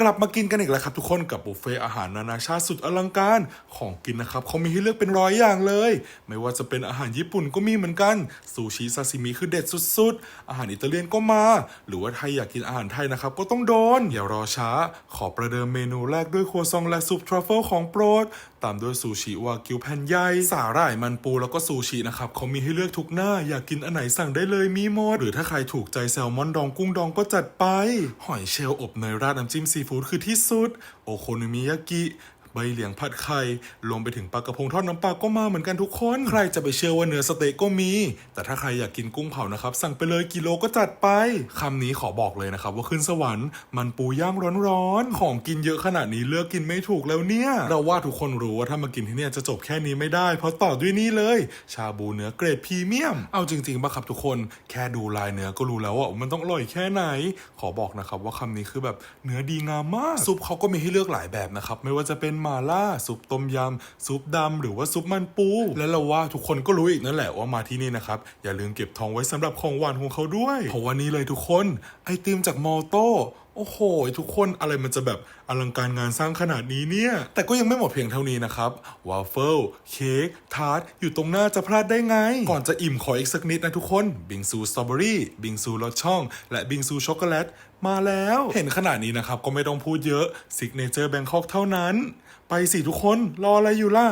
กลับมากินกันอีกแล้วครับทุกคนกับบุฟเฟ่อาหารนานาชาติสุดอลังการของกินนะครับเขามีให้เลือกเป็นร้อยอย่างเลย ไม่ว่าจะเป็นอาหารญี่ปุ่นก็มีเหมือนกันซูชิซาซิมิคือเด็ดสุดๆ อาหารอิตาเลียนก็มา หรือว่าไทยอยากกินอาหารไทยนะครับก็ต้องโดนอย่ารอช้า ขอประเดิมเมนูแรกด้วยครัวซองและซุปทรัฟเฟิลของโปรดตามด้วยซูชิวากิวแผ่นใหญ่สาหร่ายมันปูแล้วก็ซูชินะครับเขามีให้เลือกทุกหน้า อยากกินอันไหนสั่งได้เลยมีหมด หรือถ้าใครถูกใจแซลมอนดองกุ้งดองก็จัดไป หอยเชลล์อบเนยราดน้ำจิ้มซีฟู้ดคือที่สุด โอโคโนมิยากิ ใบเหลียงผัดไข่รวมไปถึงปลากระพงทอดน้ำปลาก็มาเหมือนกันทุกคน ใครจะไปเชื่อว่าเนื้อสเต๊กก็มี แต่ถ้าใครอยากกินกุ้งเผานะครับ สั่งไปเลยกิโลก็จัดไปคำนี้ขอบอกเลยนะครับ ว่าขึ้นสวรรค์มันปูย่างร้อนๆ ของกินเยอะขนาดนี้เลือกกินไม่ถูกแล้วเนี่ย เราว่าทุกคนรู้ว่าถ้ามากินที่เนี่ยจะจบแค่นี้ไม่ได้ เพราะต่อด้วยนี่เลย ชาบูเนื้อเกรดพรีเมียม เอาจริงๆป่ะครับทุกคน แค่ดูลายเนื้อก็รู้แล้วว่ามันต้องอร่อยแค่ไหน ขอบอกนะครับว่าคำนี้คือแบบเนื้อดีงามมาก ซุปเขาก็มีให้เลือกหลายแบบนะครับไม่ว่าจะเป็นมาล่าซุปต้มยำซุปดำหรือว่าซุปมันปู และเราว่าทุกคนก็รู้อีกนั่นแหละว่ามาที่นี่นะครับ อย่าลืมเก็บทองไว้สำหรับของหวานของเขาด้วย เพราะว่านี่เลยทุกคน ไอติมจากมอลโต้ อ้โห ทุกคนอะไรมันจะแบบอลังการงานสร้างขนาดนี้เนี่ย แต่ก็ยังไม่หมดเพียงเท่านี้นะครับวาฟเฟิลเค้กทาร์ตอยู่ตรงหน้าจะพลาดได้ไง ก่อนจะอิ่มขออีกสักนิดนะทุกคน บิงซูสตรอเบอรี่บิงซูรสช่อง และบิงซูช็อกโกแลตมาแล้ว เห็นขนาดนี้นะครับ ก็ไม่ต้องพูดเยอะซิกเนเจอร์แบงคอกเท่านั้น ไปสิทุกคนรออะไรอยู่ล่ะ